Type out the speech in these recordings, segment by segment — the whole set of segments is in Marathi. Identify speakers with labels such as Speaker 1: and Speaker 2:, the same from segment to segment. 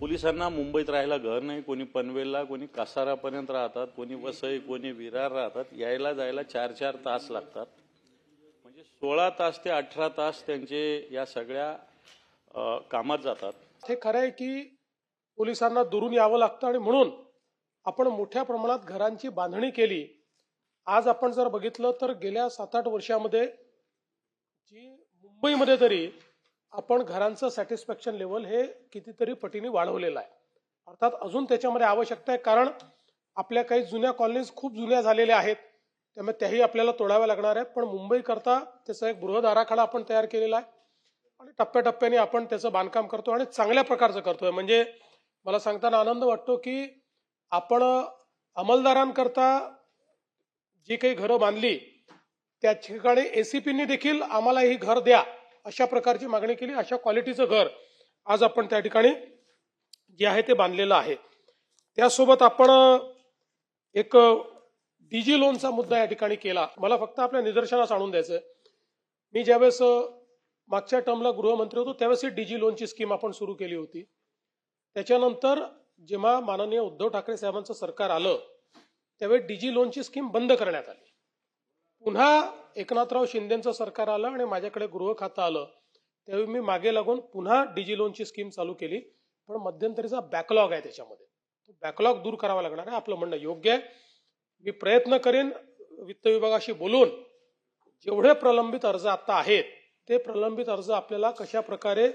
Speaker 1: पोलिसांना मुंबईत राहायला घर नाही कोणी पनवेलला कोणी कासारापर्यंत राहतात कोणी वसई कोणी विरार राहतात यायला जायला चार चार तास लागतात. म्हणजे सोळा तास ते अठरा तास त्यांचे या सगळ्या कामात जातात.
Speaker 2: हे खरं आहे की पोलिसांना दुरून यावं लागतं आणि म्हणून आपण मोठ्या प्रमाणात घरांची बांधणी केली. आज आपण जर बघितलं तर गेल्या सात आठ वर्षामध्ये जी मुंबईमध्ये तरी आपण घरांचं सॅटिस्फॅक्शन लेवल हे कितीतरी पटीने वाढवलेलं आहे. अर्थात अजून त्याच्यामध्ये आवश्यकता आहे कारण आपल्या काही जुन्या कॉलनीज खूप जुन्या झालेल्या आहेत. त्यामुळे त्याही आपल्याला तोडाव्या लागणार आहेत. पण मुंबईकरता त्याचा एक बृहद आराखडा आपण तयार केलेला आहे. आणि टप्प्याटप्प्याने आपण त्याचं बांधकाम करतो आणि चांगल्या प्रकारचं करतोय. म्हणजे मला सांगताना आनंद वाटतो की आपण अंमलदारांकरता जी काही घरं बांधली त्या ठिकाणी एसीपीनी देखील आम्हाला ही घर द्या. अशा प्रकारची मागणी केली. अशा क्वालिटीचं घर आज आपण त्या ठिकाणी जे आहे ते बांधलेलं आहे. त्यासोबत आपण एक डीजी लोनचा मुद्दा या ठिकाणी केला. मला फक्त आपल्या निदर्शनास आणून द्यायचं मी ज्यावेळेस मागच्या टर्मला गृहमंत्री होतो त्यावेळेस ही डीजी लोनची स्कीम आपण सुरू केली होती. त्याच्यानंतर जेव्हा माननीय उद्धव ठाकरे साहेबांचं सरकार आलं त्यावेळी डीजी लोनची स्कीम बंद करण्यात आली. पुन्हा एकनाथराव शिंदेचं सरकार आलं आणि माझ्याकडे गृह खातं आलं त्यावेळी मी मागे लागून पुन्हा डिजी लोनची स्कीम चालू केली. पण मध्यंतरीचा बॅकलॉग आहे त्याच्यामध्ये. तो बॅकलॉग दूर करावा लागणार आहे आपलं म्हणणं योग्य आहे. मी प्रयत्न करेन वित्त विभागाशी बोलून जेवढे प्रलंबित अर्ज आता आहेत ते प्रलंबित अर्ज आपल्याला कशा प्रकारे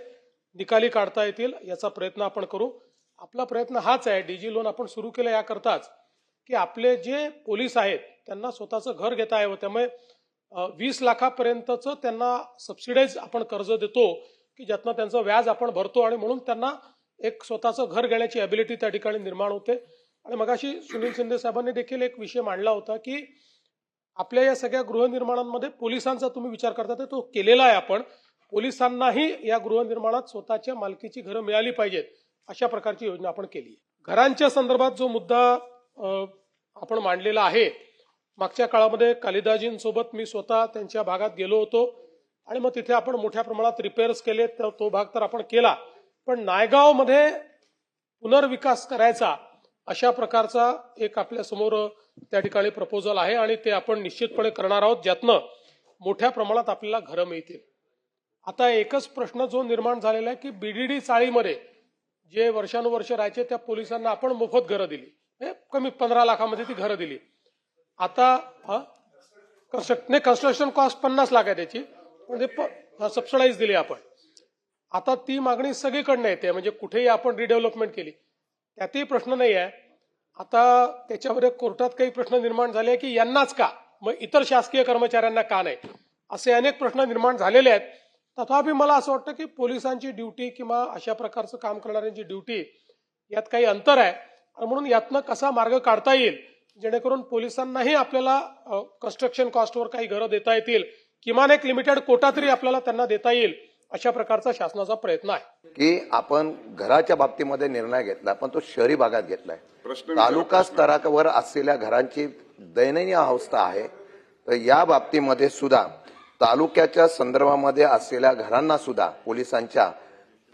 Speaker 2: निकाली काढता येतील याचा प्रयत्न आपण करू. आपला प्रयत्न हाच आहे डीजी लोन आपण सुरू केलं याकरताच की आपले जे पोलीस आहेत त्यांना स्वतःचं घर घेता यावं. त्यामुळे वीस लाखापर्यंतचं त्यांना सबसिडाईज आपण कर्ज देतो की ज्यातनं त्यांचं व्याज आपण भरतो आणि म्हणून त्यांना एक स्वतःचं घर घेण्याची अबिलिटी त्या ठिकाणी निर्माण होते. आणि मगाशी सुनील शिंदे साहेबांनी देखील एक विषय मांडला होता की आपल्या या सगळ्या गृहनिर्माणांमध्ये पोलिसांचा तुम्ही विचार करता तर तो केलेला आहे आपण. पोलिसांनाही या गृहनिर्माणात स्वतःच्या मालकीची घरं मिळाली पाहिजेत अशा प्रकारची योजना आपण केली आहे. घरांच्या संदर्भात जो मुद्दा आपण मांडलेला आहे मागच्या काळामध्ये कालिदाजींसोबत मी स्वतः त्यांच्या भागात गेलो होतो आणि मग तिथे आपण मोठ्या प्रमाणात रिपेअर्स केले. तर तो भाग तर आपण केला. पण नायगावमध्ये पुनर्विकास करायचा अशा प्रकारचा एक आपल्यासमोर त्या ठिकाणी प्रपोजल आहे आणि ते आपण निश्चितपणे करणार आहोत ज्यातनं मोठ्या प्रमाणात आपल्याला घरं मिळतील. आता एकच प्रश्न जो निर्माण झालेला आहे की बीडीडी चाळीमध्ये जे वर्षानुवर्ष राहायचे त्या पोलिसांना आपण मोफत घरं दिली. हे कमी पंधरा लाखामध्ये ती घरं दिली. आता कन्स्ट्रक्ट नाही कन्स्ट्रक्शन कॉस्ट पन्नास लाख आहे त्याची. पण ते सबसिडाईज दिली आपण. आता ती मागणी सगळीकडनं येते. म्हणजे कुठेही आपण रिडेव्हलपमेंट केली. त्यातही प्रश्न नाही आहे. आता त्याच्यावर कोर्टात काही प्रश्न निर्माण झाले की यांनाच का? मग इतर शासकीय कर्मचाऱ्यांना का नाही? असे अनेक प्रश्न निर्माण झालेले आहेत. तथापि मला असं वाटतं की पोलिसांची ड्युटी किंवा अशा प्रकारचं काम करणाऱ्यांची ड्युटी यात काही अंतर आहे. आणि म्हणून यातनं कसा मार्ग काढता येईल जेणेकरून पोलिसांनाही आपल्याला कन्स्ट्रक्शन कॉस्टवर काही घरं देता येतील. किमान एक लिमिटेड कोटा तरी आपल्याला त्यांना देता येईल अशा प्रकारचा शासनाचा प्रयत्न आहे.
Speaker 3: की आपण घराच्या बाबतीमध्ये निर्णय घेतला पण तो शहरी भागात घेतलाय. तालुका स्तरावर असलेल्या घरांची दयनीय अवस्था आहे. तर या बाबतीमध्ये सुद्धा तालुक्याच्या संदर्भामध्ये असलेल्या घरांना सुद्धा पोलिसांच्या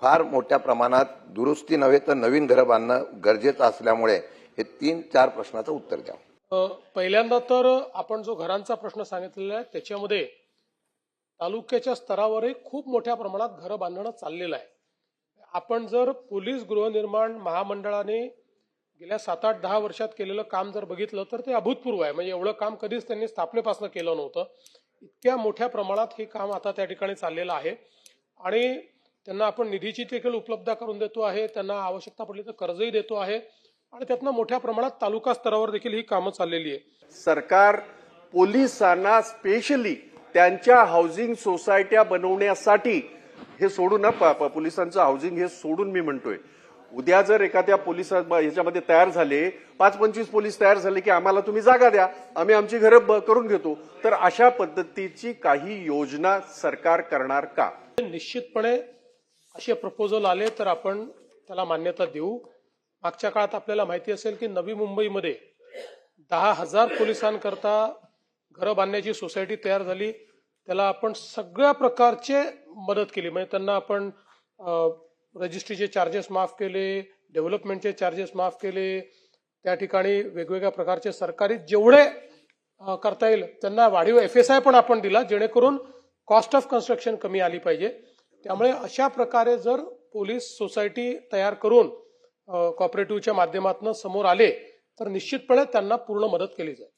Speaker 3: फार मोठ्या प्रमाणात दुरुस्ती नव्हे तर नवीन घरं बांधणं गरजेचं असल्यामुळे हे तीन चार प्रश्नाचं उत्तर द्या.
Speaker 2: पहिल्यांदा तर आपण जो घरांचा प्रश्न सांगितलेला आहे त्याच्यामध्ये तालुक्याच्या स्तरावरही खूप मोठ्या प्रमाणात घरं बांधणं चाललेलं आहे. आपण जर पोलीस गृहनिर्माण महामंडळाने गेल्या सात आठ दहा वर्षात केलेलं काम जर बघितलं तर ते अभूतपूर्व आहे. म्हणजे एवढं काम कधीच त्यांनी स्थापनेपासून केलं नव्हतं. इतक्या मोठ्या प्रमाणात हे काम आता त्या ठिकाणी चाललेलं आहे. आणि त्यांना आपण निधीची देखील उपलब्ध करून देतो आहे त्यांना आवश्यकता पडली तर कर्जही देतो आहे. आणि त्यातनं मोठ्या प्रमाणात तालुका स्तरावर देखील ही कामं चाललेली आहे.
Speaker 4: सरकार पोलिसांना स्पेशली त्यांच्या हाऊसिंग सोसायट्या बनवण्यासाठी हे सोडून ना प- प- पोलिसांचं हाऊसिंग हे सोडून मी म्हणतोय. उद्या जर एखाद्या पोलिसा ह्याच्यामध्ये तयार झाले पाच पंचवीस पोलीस तयार झाले की आम्हाला तुम्ही जागा द्या आम्ही आमची घरं करून घेतो तर अशा पद्धतीची काही योजना सरकार करणार का?
Speaker 2: निश्चितपणे असे प्रपोजल आले तर आपण त्याला मान्यता देऊ. मागच्या काळात आपल्याला माहिती असेल की नवी मुंबईमध्ये दहा हजार पोलिसांकरता घरं बांधण्याची सोसायटी तयार झाली. त्याला आपण सगळ्या प्रकारचे मदत केली. म्हणजे त्यांना आपण रजिस्ट्रीचे चार्जेस माफ केले डेव्हलपमेंटचे चार्जेस माफ केले. त्या ठिकाणी वेगवेगळ्या प्रकारचे सरकारी जेवढे करता येईल त्यांना वाढीव एफ एस आय पण आपण दिला जेणेकरून कॉस्ट ऑफ कन्स्ट्रक्शन कमी आली पाहिजे. त्यामुळे अशा प्रकारे जर पोलीस सोसायटी तयार करून कॉपरेटिव्हच्या माध्यमातून समोर आले तर निश्चितपणे त्यांना पूर्ण मदत केली जाईल.